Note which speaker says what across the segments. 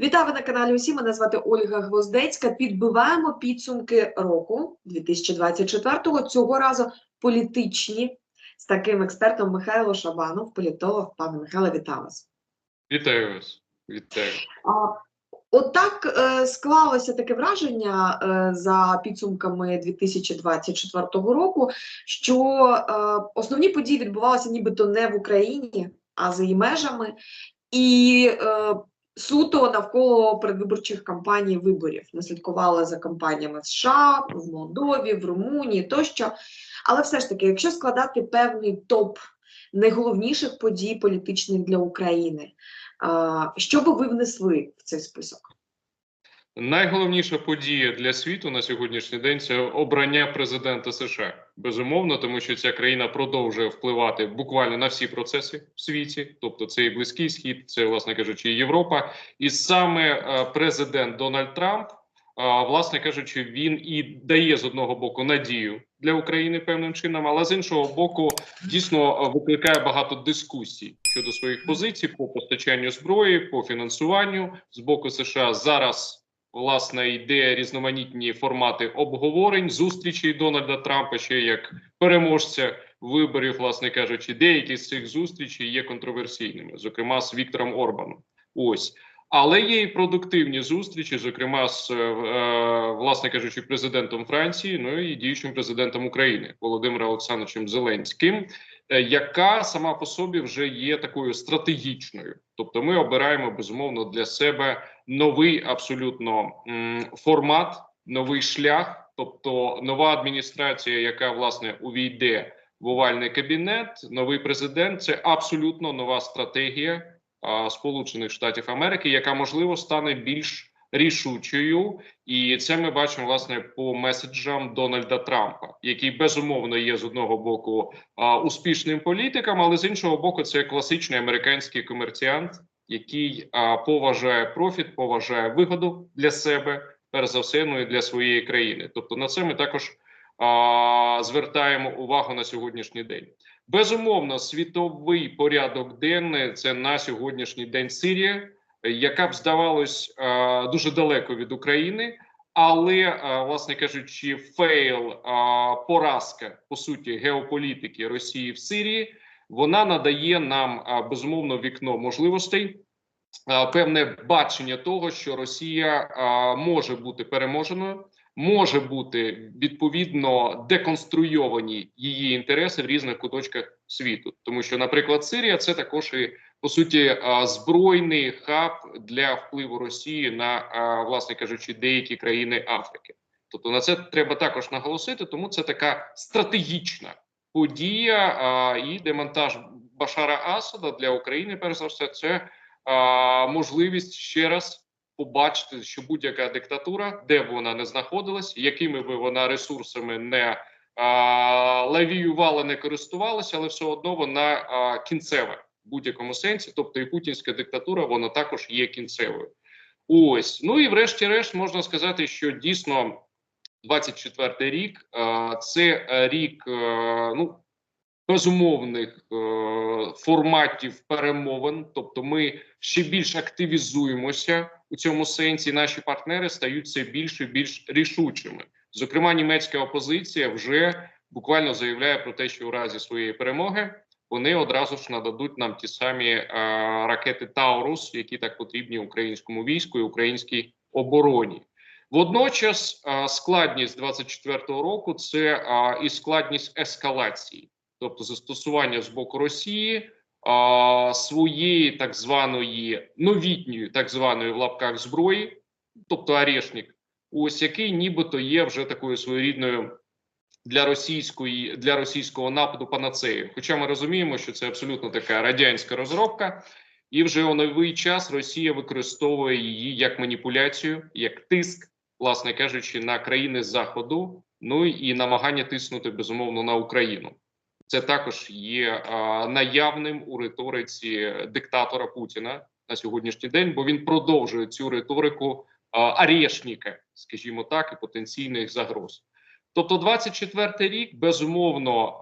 Speaker 1: Вітаю ви на каналі Усі. Мене звати Ольга Гвоздецька. Підбиваємо підсумки року 2024-го. Цього разу політичні з таким експертом Михайло Шабанов, політолог. Пане Михайло, вітаю вас.
Speaker 2: Вітаю вас. Вітаю.
Speaker 1: А, Отак е, склалося таке враження е, за підсумками 2024 року, що е, основні події відбувалися нібито не в Україні, а за її межами, і е, суто навколо передвиборчих кампаній виборів. Ми слідкували за кампаніями в США, в Молдові, в Румунії тощо. Але все ж таки, якщо складати певний топ найголовніших подій політичних для України. Що би ви внесли в цей список?
Speaker 2: Найголовніша подія для світу на сьогоднішній день це обрання президента США. Безумовно, тому що ця країна продовжує впливати буквально на всі процеси в світі, тобто це і близький схід, це, власне кажучи, і Європа. І саме е, президент Дональд Трамп, власне кажучи, він і дає з одного боку надію для України певним чином, але з іншого боку, дійсно е, викликає багато дискусій щодо своїх позицій по постачанню зброї, по фінансуванню з боку США зараз. Власне, йде різноманітні формати обговорень, зустрічей Дональда Трампа ще як переможця виборів, власне кажучи, деякі з цих зустрічей є контроверсійними, зокрема з Віктором Орбаном. Ось. Але є і продуктивні зустрічі, зокрема з е, власне кажучи, президентом Франції, ну і діючим президентом України Володимиром Олександровичем Зеленським, яка сама по собі вже є такою стратегічною. Тобто, ми обираємо безумовно для себе новий абсолютно формат, новий шлях, тобто нова адміністрація, яка власне увійде в овальний кабінет, новий президент це абсолютно нова стратегія Сполучених Штатів Америки, яка можливо стане більш рішучою, і це ми бачимо власне по меседжам Дональда Трампа, який безумовно є з одного боку а, успішним політиком, але з іншого боку, це класичний американський комерціант, який а, поважає профіт, поважає вигоду для себе, перш за все, ну і для своєї країни. Тобто на це ми також а, звертаємо увагу на сьогоднішній день. Безумовно, світовий порядок денний це на сьогоднішній день Сирія, яка б здавалось дуже далеко від України. Але власне кажучи, фейл поразка по суті геополітики Росії в Сирії вона надає нам безумовно вікно можливостей, певне бачення того, що Росія а, може бути переможеною, може бути відповідно деконструйовані її інтереси в різних куточках світу, тому що, наприклад, Сирія це також і по суті збройний хаб для впливу Росії на власне кажучи деякі країни Африки. Тобто на це треба також наголосити, тому це така стратегічна подія і демонтаж Башара Асада для України, перш за все, це можливість ще раз побачити, що будь-яка диктатура, де б вона не знаходилась, якими би вона ресурсами не лавіювала, не користувалася, але все одно вона кінцева будь-якому сенсі. Тобто, і путінська диктатура вона також є кінцевою. Ось ну і врешті-решт можна сказати, що дійсно 24 рік це рік, ну безумовних е, форматів перемовин, тобто ми ще більш активізуємося у цьому сенсі. Наші партнери стають все більш і більш рішучими. Зокрема, німецька опозиція вже буквально заявляє про те, що у разі своєї перемоги вони одразу ж нададуть нам ті самі е, ракети Таурус, які так потрібні українському війську і українській обороні. Водночас е, складність 24-го року це е, і складність ескалації тобто застосування з боку Росії а, своєї так званої новітньої, так званої в лапках зброї, тобто Арешник, ось який нібито є вже такою своєрідною для російської для російського нападу панацею. Хоча ми розуміємо, що це абсолютно така радянська розробка, і вже у новий час Росія використовує її як маніпуляцію, як тиск, власне кажучи, на країни заходу. Ну і намагання тиснути безумовно на Україну. Це також є а, наявним у риториці диктатора Путіна на сьогоднішній день, бо він продовжує цю риторику арешника, скажімо так, і потенційних загроз. Тобто, 24-й рік безумовно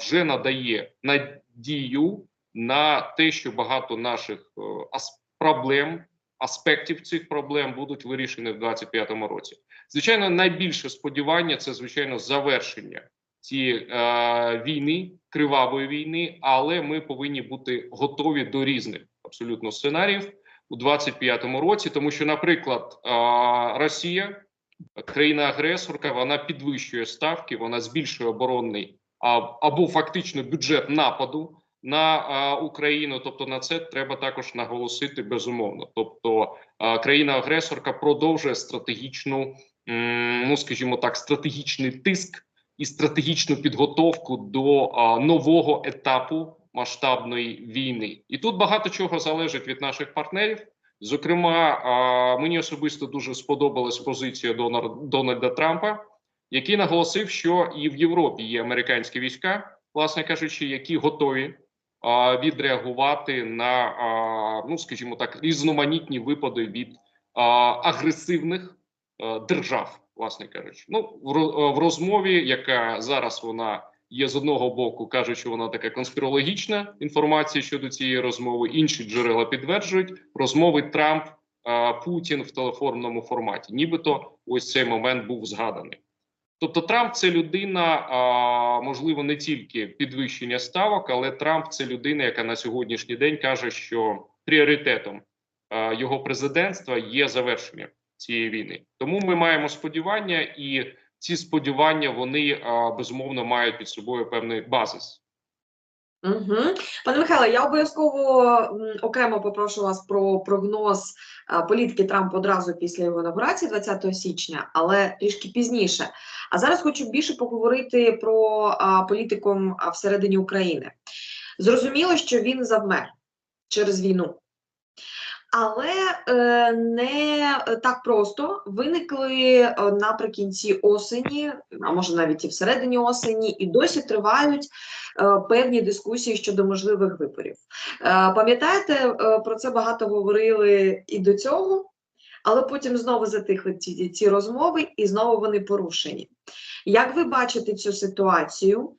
Speaker 2: вже надає надію на те, що багато наших а, проблем аспектів цих проблем будуть вирішені в 2025 році. Звичайно, найбільше сподівання це звичайно завершення цієї е, війни, кривавої війни, але ми повинні бути готові до різних абсолютно сценаріїв у 2025 році, тому що, наприклад, е, Росія, країна-агресорка, вона підвищує ставки, вона збільшує оборонний або фактично бюджет нападу на Україну. Тобто на це треба також наголосити безумовно. Тобто країна-агресорка продовжує стратегічну, ну скажімо так, стратегічний тиск і стратегічну підготовку до нового етапу масштабної війни. І тут багато чого залежить від наших партнерів. Зокрема, мені особисто дуже сподобалась позиція Дональда Трампа, який наголосив, що і в Європі є американські війська, власне кажучи, які готові відреагувати на ну, скажімо так, різноманітні випади від агресивних держав, власне кажучи. Ну в розмові, яка зараз вона є з одного боку, кажуть, що вона така конспірологічна інформація щодо цієї розмови. Інші джерела підтверджують розмови Трамп Путін в телефонному форматі. Нібито ось цей момент був згаданий. Тобто Трамп це людина, можливо, не тільки підвищення ставок, але Трамп це людина, яка на сьогоднішній день каже, що пріоритетом його президентства є завершення цієї війни. Тому ми маємо сподівання, і ці сподівання вони безумовно мають під собою певний базис.
Speaker 1: Угу. Пане Михайле, я обов'язково окремо попрошу вас про прогноз політики Трампа одразу після його інаугурації 20 січня, але трішки пізніше. А зараз хочу більше поговорити про а, політику всередині України. Зрозуміло, що він завмер через війну. Але е, не так просто виникли е, наприкінці осені, а може навіть і всередині осені, і досі тривають е, певні дискусії щодо можливих виборів. Пам'ятаєте, про це багато говорили і до цього, але потім знову затихли ці, ці розмови, і знову вони порушені. Як ви бачите цю ситуацію?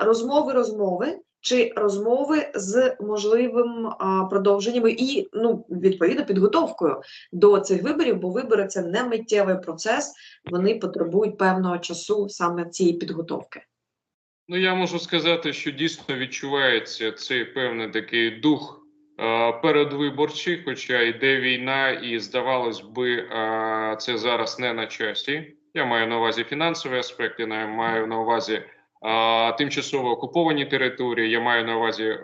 Speaker 1: Розмови, розмови. Чи розмови з можливим а, продовженнями і ну відповідно підготовкою до цих виборів, бо вибори це не миттєвий процес, вони потребують певного часу саме цієї підготовки.
Speaker 2: Ну я можу сказати, що дійсно відчувається цей певний такий дух передвиборчий, хоча йде війна, і здавалось би, це зараз не на часі. Я маю на увазі фінансові аспекти, я маю на увазі тимчасово окуповані території. Я маю на увазі е,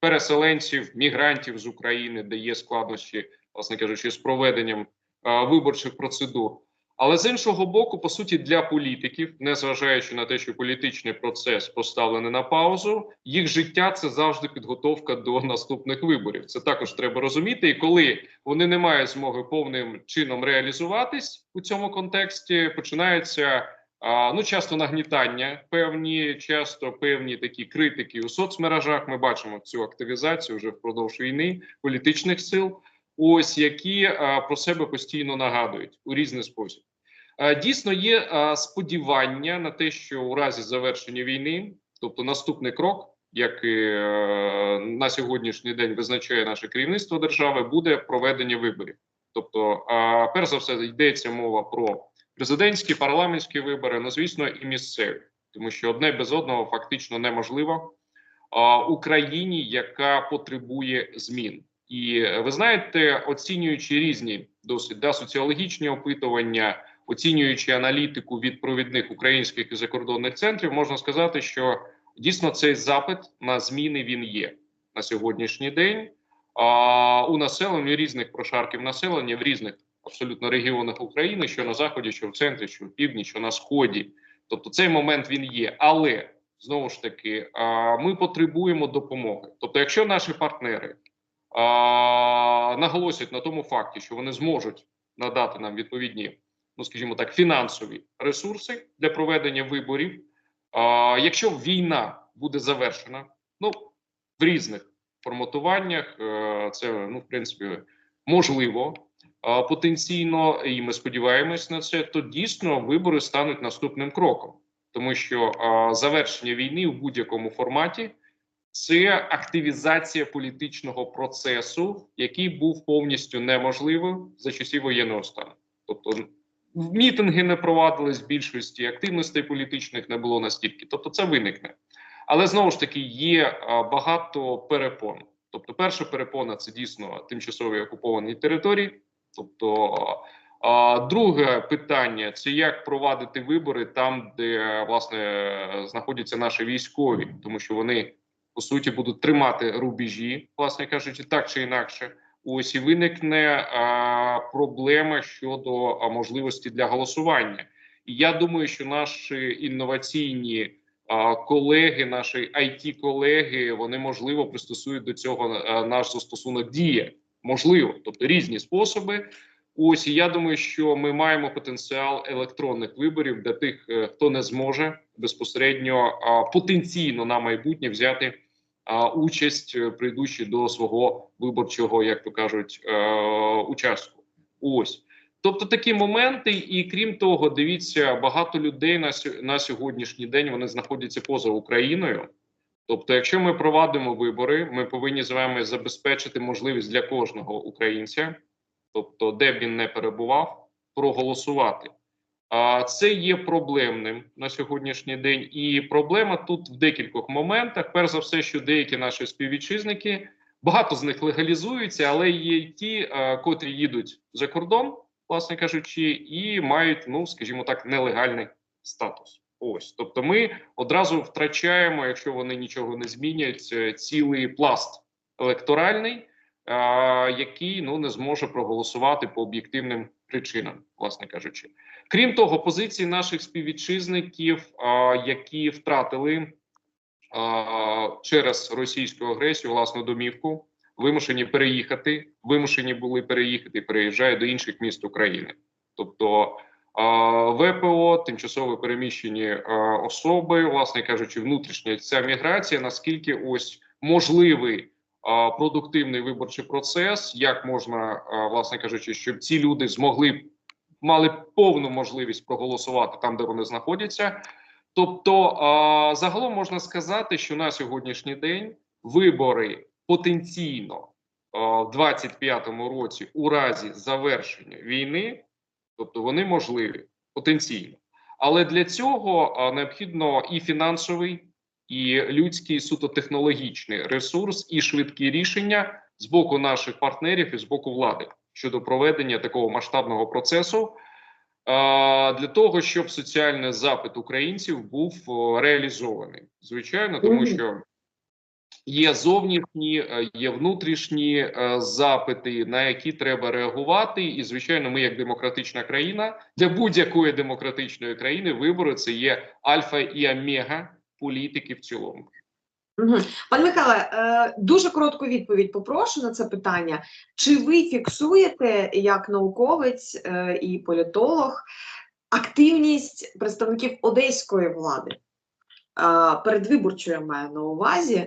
Speaker 2: переселенців, мігрантів з України, де є складнощі, власне кажучи, з проведенням е, виборчих процедур. Але з іншого боку, по суті, для політиків, незважаючи на те, що політичний процес поставлений на паузу, їх життя це завжди підготовка до наступних виборів. Це також треба розуміти. І коли вони не мають змоги повним чином реалізуватись у цьому контексті, починаються а, ну часто нагнітання, певні, часто певні такі критики у соцмережах. Ми бачимо цю активізацію вже впродовж війни політичних сил. Ось які про себе постійно нагадують у різний спосіб. Дійсно, є сподівання на те, що у разі завершення війни, тобто наступний крок, як і е, на сьогоднішній день визначає наше керівництво держави, буде проведення виборів. Тобто, перш за все, йдеться мова про президентські парламентські вибори, ну звісно, і місцеві, тому що одне без одного фактично неможливо Україні, яка потребує змін. І е, ви знаєте, оцінюючи різні досить да, соціологічні опитування, оцінюючи аналітику від провідних українських і закордонних центрів, можна сказати, що дійсно цей запит на зміни він є на сьогоднішній день. А у населення різних прошарків населення в різних абсолютно регіонах України, що на заході, що в центрі, що в півдні, що на сході. Тобто цей момент він є, але знову ж таки, ми потребуємо допомоги. Тобто, якщо наші партнери наголосять на тому факті, що вони зможуть надати нам відповідні, ну скажімо так, фінансові ресурси для проведення виборів. Якщо війна буде завершена, ну в різних форматуваннях, е, це ну в принципі можливо потенційно, і ми сподіваємось на це, то дійсно вибори стануть наступним кроком, тому що завершення війни в будь-якому форматі це активізація політичного процесу, який був повністю неможливим за часів воєнного стану. Тобто мітинги не провадились більшості, активностей політичних не було настільки. Тобто, це виникне. Але знову ж таки є багато перепон. Тобто, перша перепона це дійсно тимчасові окуповані території. Тобто, друге питання це як провадити вибори там, де власне знаходяться наші військові, тому що вони по суті будуть тримати рубежі, власне кажучи, так чи інакше. Ось і виникне а, проблема щодо а, можливості для голосування. І я думаю, що наші інноваційні а, колеги, наші it колеги вони можливо пристосують до цього а, наш застосунок дія. Можливо, тобто різні способи. Ось і я думаю, що ми маємо потенціал електронних виборів для тих, е, хто не зможе безпосередньо потенційно на майбутнє взяти участь, е, прийдучи до свого виборчого, як то кажуть, е, участку. Ось. Тобто такі моменти, і крім того, дивіться, багато людей на, на сьогоднішній день вони знаходяться поза Україною. Тобто, якщо ми провадимо вибори, ми повинні з вами забезпечити можливість для кожного українця, тобто, де б він не перебував, проголосувати. А це є проблемним на сьогоднішній день, і проблема тут в декількох моментах. Перш за все, що деякі наші співвітчизники, багато з них легалізуються, але є й ті, е, котрі їдуть за кордон, власне кажучи, і мають, ну скажімо так, нелегальний статус. Ось, тобто, ми одразу втрачаємо, якщо вони нічого не змінять, е, цілий пласт електоральний, який ну не зможе проголосувати по об'єктивним причинам, власне кажучи. Крім того, позиції наших співвітчизників, які втратили через російську агресію власну домівку, вимушені переїхати, вимушені були переїхати, переїжджають до інших міст України, тобто. ВПО, тимчасово переміщені особи, власне кажучи, внутрішня ця міграція, наскільки ось можливий продуктивний виборчий процес, як можна, власне кажучи, щоб ці люди змогли мали повну можливість проголосувати там, де вони знаходяться. Тобто, загалом можна сказати, що на сьогоднішній день вибори потенційно в 25-му році, у разі завершення війни, тобто вони можливі потенційно. Але для цього необхідно і фінансовий, і людський суто технологічний ресурс, і швидкі рішення з боку наших партнерів і з боку влади щодо проведення такого масштабного процесу. Для того щоб соціальний запит українців був реалізований, звичайно, тому що є зовнішні, е, є внутрішні е, запити, на які треба реагувати. І звичайно, ми, як демократична країна, для будь-якої демократичної країни вибори це є альфа і омега політики в цілому.
Speaker 1: Мгм. Пане Михайле, е, дуже коротку відповідь попрошу на це питання. Чи ви фіксуєте як науковець і політолог активність представників одеської влади? Передвиборчою я маю на увазі.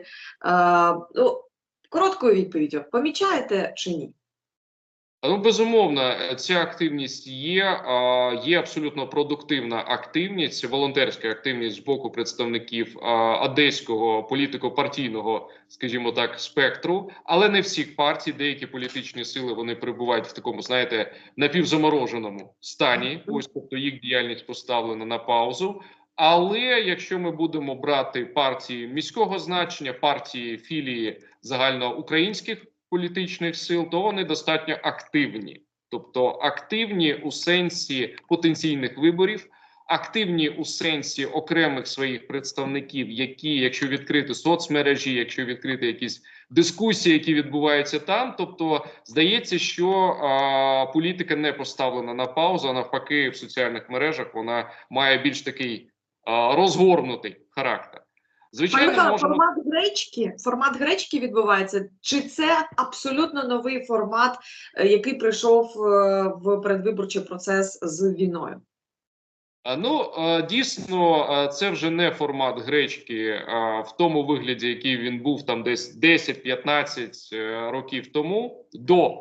Speaker 1: Ну, короткою відповіддю, помічаєте чи ні?
Speaker 2: Ну, безумовно, ця активність є. Є абсолютно продуктивна активність, волонтерська активність з боку представників одеського політико-партійного, скажімо так, спектру, але не всіх партій. Деякі політичні сили вони перебувають в такому, знаєте, напівзамороженому стані. Ось тобто їх діяльність поставлена на паузу. Але якщо ми будемо брати партії міського значення, партії філії загальноукраїнських політичних сил, то вони достатньо активні, тобто активні у сенсі потенційних виборів, активні у сенсі окремих своїх представників, які, якщо відкрити соцмережі, якщо відкрити якісь дискусії, які відбуваються там, тобто здається, що а, політика не поставлена на паузу, а навпаки, в соціальних мережах вона має більш такий розгорнутий характер. Звичайно,
Speaker 1: Михайло,
Speaker 2: можемо
Speaker 1: формат гречки, формат гречки відбувається. Чи це абсолютно новий формат, е, який прийшов е, в передвиборчий процес з війною?
Speaker 2: Ну е, дійсно, це вже не формат гречки в тому вигляді, який він був там десь 10-15 е, років тому до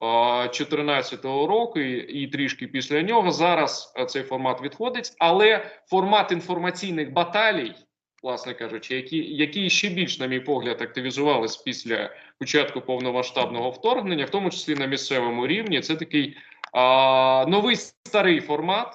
Speaker 2: 2014 року і, трішки після нього. Зараз цей формат відходить, але формат інформаційних баталій, власне кажучи, які, які ще більш, на мій погляд, активізувались після початку повномасштабного вторгнення, в тому числі на місцевому рівні, це такий а, новий старий формат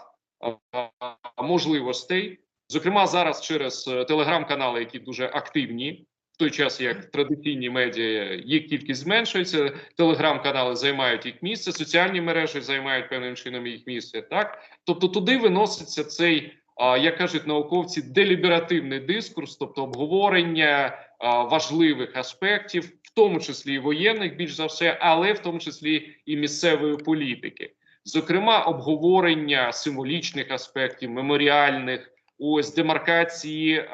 Speaker 2: а, можливостей. Зокрема, зараз через е, телеграм-канали, які дуже активні, той час як традиційні медіа їх кількість зменшується. Телеграм-канали займають їх місце, соціальні мережі займають певним чином їх місце. Так, тобто туди виноситься цей, як кажуть науковці, деліберативний дискурс, тобто обговорення важливих аспектів, в тому числі і воєнних, більш за все, але в тому числі і місцевої політики. Зокрема, обговорення символічних аспектів, меморіальних, ось демаркації, е,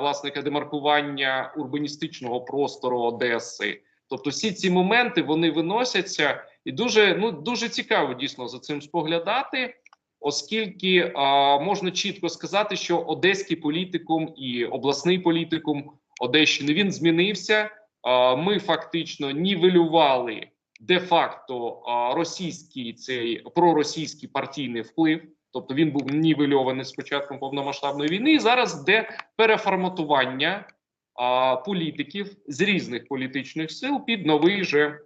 Speaker 2: власника демаркування урбаністичного простору Одеси. Тобто, всі ці моменти вони виносяться, і дуже ну дуже цікаво дійсно за цим споглядати, оскільки е, можна чітко сказати, що одеський політикум і обласний політикум Одещини він змінився. Е, ми фактично нівелювали де-факто а, російський цей проросійський партійний вплив, тобто він був нівельований з початком повномасштабної війни. І зараз йде переформатування а, політиків з різних політичних сил під новий же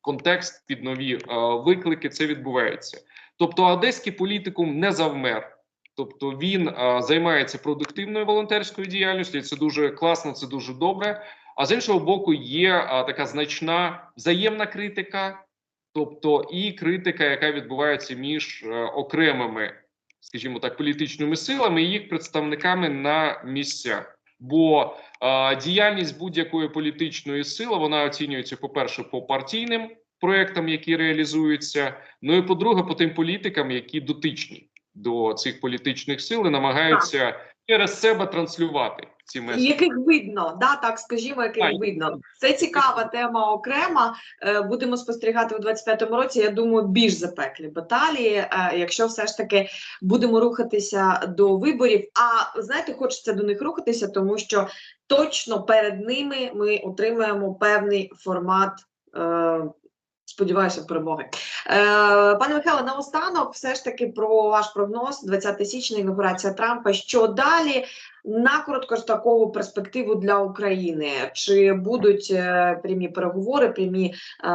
Speaker 2: контекст, під нові а, виклики. Це відбувається. Тобто, одеський політикум не завмер. Тобто він а, займається продуктивною волонтерською діяльністю. і Це дуже класно, це дуже добре. А з іншого боку, є а, така значна взаємна критика, тобто і критика, яка відбувається між е, окремими, скажімо так, політичними силами і їх представниками на місцях. Бо е, діяльність будь-якої політичної сили вона оцінюється, по-перше, по партійним проектам, які реалізуються. Ну і по-друге, по тим політикам, які дотичні до цих політичних сил і намагаються через себе транслювати ці меседжі.
Speaker 1: Яких видно, да, так скажімо, яких
Speaker 2: Так.
Speaker 1: видно. Це цікава тема окрема. Е, Будемо спостерігати у 25-му році. Я думаю, більш запеклі баталії, е, якщо все ж таки будемо рухатися до виборів. А знаєте, хочеться до них рухатися, тому що точно перед ними ми отримаємо певний формат. е, Сподіваюся, перемоги. Е, пане Михайло, наостанок, все ж таки про ваш прогноз 20 січня, інаугурація Трампа. Що далі на короткострокову перспективу для України? Чи будуть е, прямі переговори, прямі е,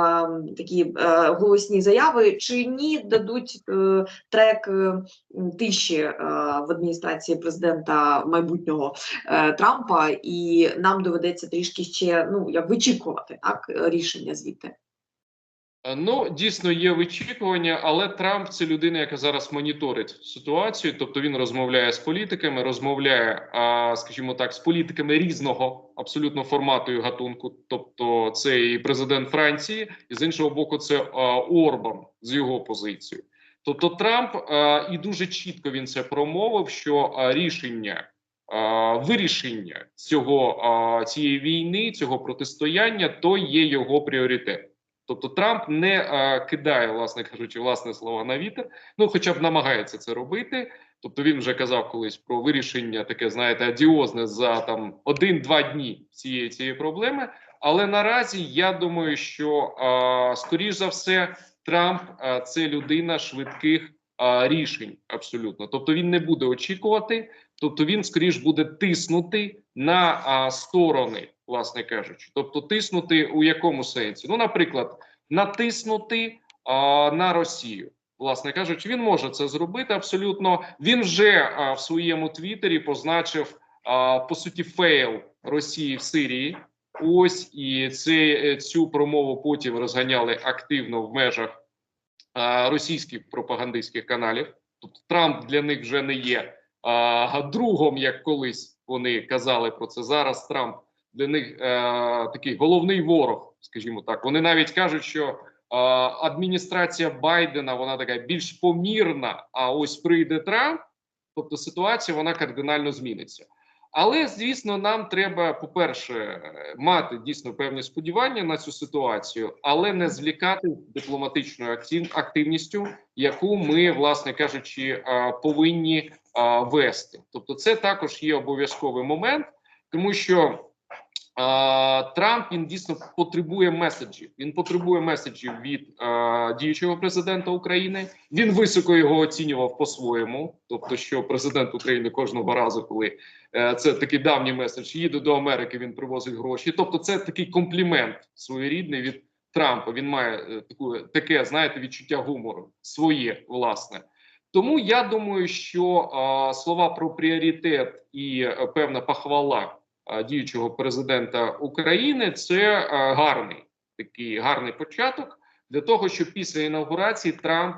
Speaker 1: такі е, голосні заяви, чи ні дадуть трек тиші в адміністрації президента майбутнього Трампа, і нам доведеться трішки ще ну як вичікувати так рішення звідти?
Speaker 2: Е, Ну, дійсно є вичікування, але Трамп це людина, яка зараз моніторить ситуацію. Тобто він розмовляє з політиками, розмовляє, а, скажімо так, з політиками різного абсолютно формату і гатунку. Тобто, це і президент Франції, і з іншого боку, це Орбан з його позицією. Тобто, Трамп і дуже чітко він це промовив, що рішення. Вирішення цього цієї війни, цього протистояння, то є його пріоритет. Тобто Трамп не е, кидає, власне кажучи, власне слова на вітер, ну хоча б намагається це робити. Тобто він вже казав колись про вирішення таке, знаєте, адіозне за там один-два дні цієї цієї проблеми. Але наразі я думаю, що е, скоріш за все Трамп е, це людина швидких е, рішень, абсолютно. Тобто він не буде очікувати, тобто він скоріш буде тиснути на е, сторони, власне кажучи. Тобто, тиснути у якому сенсі? Ну, наприклад, натиснути а, на Росію. Власне кажучи, він може це зробити абсолютно. Він вже а, в своєму твіттері позначив а, по суті фейл Росії в Сирії. Ось і це е, цю промову потім розганяли активно в межах а, російських пропагандистських каналів. Тобто Трамп для них вже не є а, другом, як колись вони казали про це. Зараз Трамп для них е, такий головний ворог, скажімо так. Вони навіть кажуть, що е, адміністрація Байдена вона така більш помірна. А ось прийде Трамп, тобто ситуація вона кардинально зміниться. Але звісно, нам треба, по-перше, мати дійсно певні сподівання на цю ситуацію, але не звлікати дипломатичною активністю, яку ми, власне кажучи, е, повинні е, вести. Тобто, це також є обов'язковий момент, тому що Трамп він дійсно потребує меседжів. Він потребує меседжів від а, діючого президента України. Він високо його оцінював по-своєму. Тобто, що президент України кожного разу, коли е, це такий давній меседж, їде до Америки, він привозить гроші. Тобто, це такий комплімент своєрідний від Трампа. Він має е, таку таке, знаєте, відчуття гумору своє власне. Тому я думаю, що а, слова про пріоритет і е, певна похвала діючого президента України це гарний такий гарний початок для того, щоб після інаугурації Трамп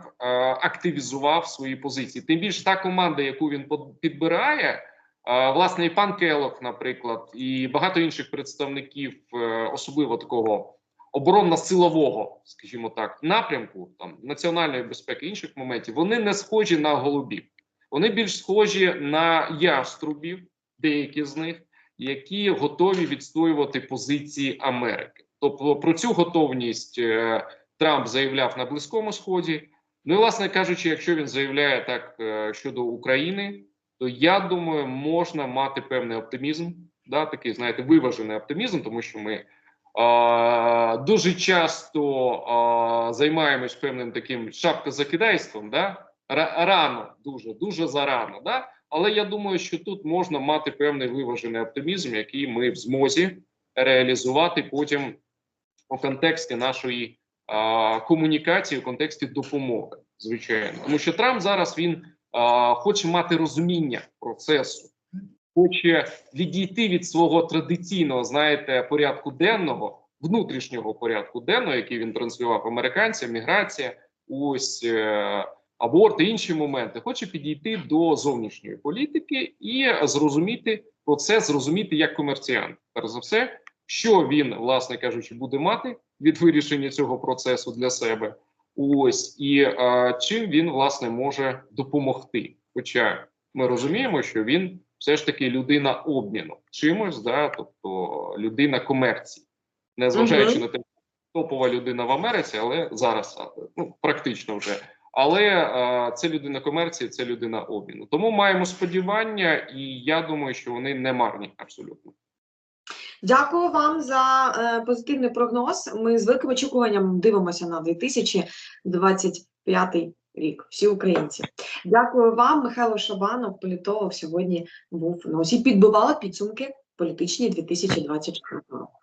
Speaker 2: активізував свої позиції. Тим більше та команда, яку він підбирає, а, власне, і пан Келох, наприклад, і багато інших представників, е, особливо такого оборонно-силового, скажімо так, напрямку там національної безпеки інших моментів, вони не схожі на голубів. Вони більш схожі на яструбів, деякі з них, які готові відстоювати позиції Америки. Тобто про цю готовність е, Трамп заявляв на Близькому Сході. Ну і власне кажучи, якщо він заявляє так е, щодо України, то я думаю, можна мати певний оптимізм, да, такий, знаєте, виважений оптимізм, тому що ми а, дуже часто а, займаємось певним таким шапкозакидайством, да? Ра- рано, дуже, дуже зарано. Да? Але я думаю, що тут можна мати певний виважений оптимізм, який ми в змозі реалізувати потім у контексті нашої а, комунікації, у контексті допомоги, звичайно. Тому що Трамп зараз він а, хоче мати розуміння процесу хоче відійти від свого традиційного, знаєте, порядку денного, внутрішнього порядку денного, який він транслював американцям, міграція, ось е, аборт і інші моменти. Хоче підійти до зовнішньої політики і зрозуміти процес, зрозуміти як комерціант. Перш за все, що він, власне кажучи, буде мати від вирішення цього процесу для себе. Ось і е, чим він власне може допомогти. Хоча ми розуміємо, що він все ж таки людина обміну чимось, да, тобто людина комерції, незважаючи
Speaker 1: Мгм.
Speaker 2: на те, що топова людина в Америці, але зараз ну, практично вже. Але а, це людина комерції, це людина обміну. Тому маємо сподівання, і я думаю, що вони не марні абсолютно.
Speaker 1: Дякую вам за е, позитивний прогноз. Ми з великим очікуванням дивимося на 2025 рік. Всі українці. Дякую вам, Михайло Шабанов, політолог. Сьогодні був на усі підбивали підсумки політичні 2024 року.